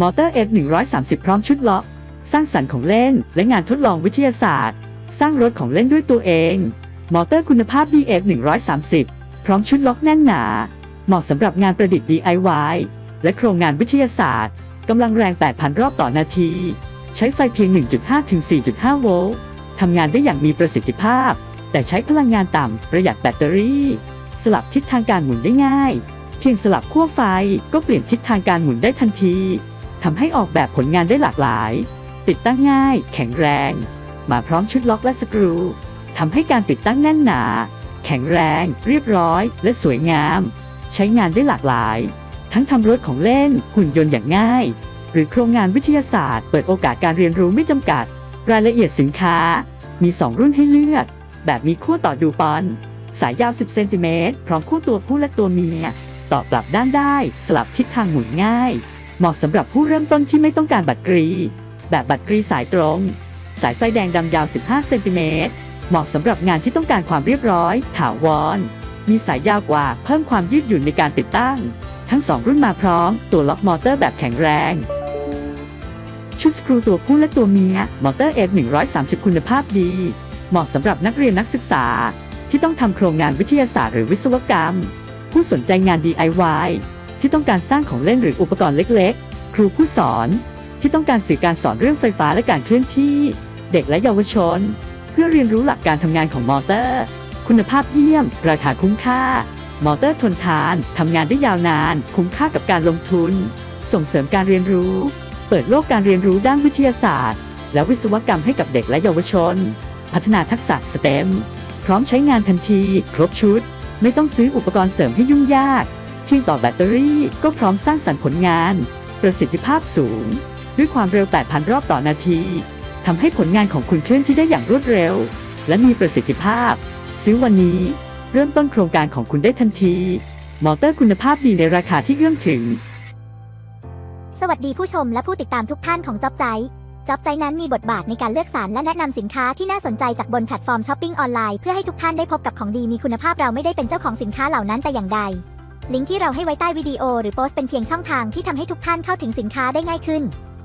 มอเตอร์ F130 พร้อมชุดล็อก สร้างสรรค์ของเล่น และงานทดลองวิทยาศาสตร์ สร้างรถของเล่นด้วยตัวเอง มอเตอร์คุณภาพ DF 130 พร้อมชุดล็อกแน่นหนา เหมาะสำหรับงานประดิษฐ์ DIY และโครงงานวิทยาศาสตร์กำลังแรง 8,000 รอบต่อนาที ใช้ไฟเพียง 1.5 ถึง 4.5 โวลต์ทำงานได้อย่างมีประสิทธิภาพ แต่ใช้พลังงานต่ำประหยัดแบตเตอรี่ สลับทิศทางการหมุนได้ง่าย เพียงสลับขั้วไฟก็เปลี่ยนทิศทางการหมุนได้ทันที ทำให้ออกแบบผลงานได้หลากหลาย ติดตั้งง่าย แข็งแรง มาพร้อมชุดล็อกและสกรูทำให้การติดตั้งแน่นหนา แข็งแรง เรียบร้อย และสวยงาม ใช้งานได้หลากหลาย ทั้งทำรถของเล่น หุ่นยนต์อย่างง่าย หรือโครงงานวิทยาศาสตร์ เปิดโอกาสการเรียนรู้ไม่จำกัด รายละเอียดสินค้า มี 2 รุ่นให้เลือก แบบมีขั้วต่อดูปอน สายยาว 10 เซนติเมตรพร้อมขั้วตัวผู้และตัวเมียต่อกลับด้านได้ สลับทิศทางหมุนง่าย เหมาะสำหรับผู้เริ่มต้นที่ไม่ต้องการบัตรกรี แบบบัตรกรีสายตรง สายไฟแดงดำยาว 15 เซนติเมตร เหมาะสำหรับงานที่ต้องการความเรียบร้อย ถาวร มีสายยาวกว่า เพิ่มความยืดหยุ่นในการติดตั้ง ทั้ง2รุ่นมาพร้อม ตัวล็อกมอเตอร์แบบแข็งแรง ชุดสกรูตัวผู้และตัวเมีย มอเตอร์ F130 คุณภาพดี เหมาะสำหรับนักเรียนนักศึกษา ที่ต้องทำโครงงานวิทยาศาสตร์หรือวิศวกรรม ผู้สนใจงาน DIY ที่ต้องการสร้างของเล่นหรืออุปกรณ์เล็กๆ ครูผู้สอนที่ต้องการสื่อการสอนเรื่องไฟฟ้าและการเคลื่อนที่ เด็กและเยาวชน เพื่อเรียนรู้หลักการทำงานของมอเตอร์ คุณภาพเยี่ยม ราคาคุ้มค่า มอเตอร์ทนทานทำงานได้ยาวนาน คุ้มค่ากับการลงทุน ส่งเสริมการเรียนรู้ เปิดโลกการเรียนรู้ด้านวิทยาศาสตร์ และวิศวกรรมให้กับเด็กและเยาวชน พัฒนาทักษะสเต็มพร้อมใช้งานทันที ครบชุด ไม่ต้องซื้ออุปกรณ์เสริมให้ยุ่งยาก พียงต่อแบตเตอรี่ ก็พร้อมสร้างสรรค์ผลงาน ประสิทธิภาพสูง ด้วยความเร็ว 8,000 รอบต่อนาทีทำให้ผลงานของคุณเคลื่อนที่ได้อย่างรวดเร็ว และมีประสิทธิภาพ ซื้อวันนี้ เริ่มต้นโครงการของคุณได้ทันที มอเตอร์คุณภาพดีในราคาที่เอื้อมถึง สวัสดีผู้ชมและผู้ติดตามทุกท่านของจ็อบใจจ็อบใจนั้นมีบทบาทในการเลือกสรรและแนะนำสินค้าที่น่าสนใจจากบนแพลตฟอร์มช้อปปิ้งออนไลน์เพื่อให้ทุกท่านได้พบกับของดีมีคุณภาพเราไม่ได้เป็นเจ้าของสินค้าเหล่านั้นแต่อย่างใด ลิงก์ที่เราให้ไว้ใต้วิดีโอหรือโพสต์เป็นเพียงช่องทางที่ทำให้ทุกท่านเข้าถึงสินค้าได้ง่ายขึ้น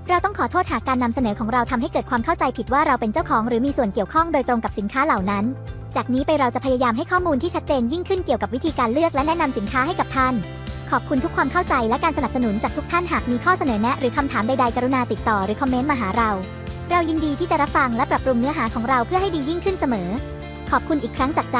เราต้องขอโทษหากการนำเสนอของเราทำให้เกิดความเข้าใจผิดว่าเราเป็นเจ้าของหรือมีส่วนเกี่ยวข้องโดยตรงกับสินค้าเหล่านั้น จากนี้ไปเราจะพยายามให้ข้อมูลที่ชัดเจนยิ่งขึ้นเกี่ยวกับวิธีการเลือกและแนะนำสินค้าให้กับท่าน ขอบคุณทุกความเข้าใจและการสนับสนุนจากทุกท่านหากมีข้อเสนอแนะ หรือคำถามใดๆกรุณาติดต่อหรือคอมเมนต์มาหาเรา เรายินดีที่จะรับฟังและปรับปรุงเนื้อหาของเราเพื่อให้ดียิ่งขึ้นเสมอ ขอบคุณอีกครั้งจากใจ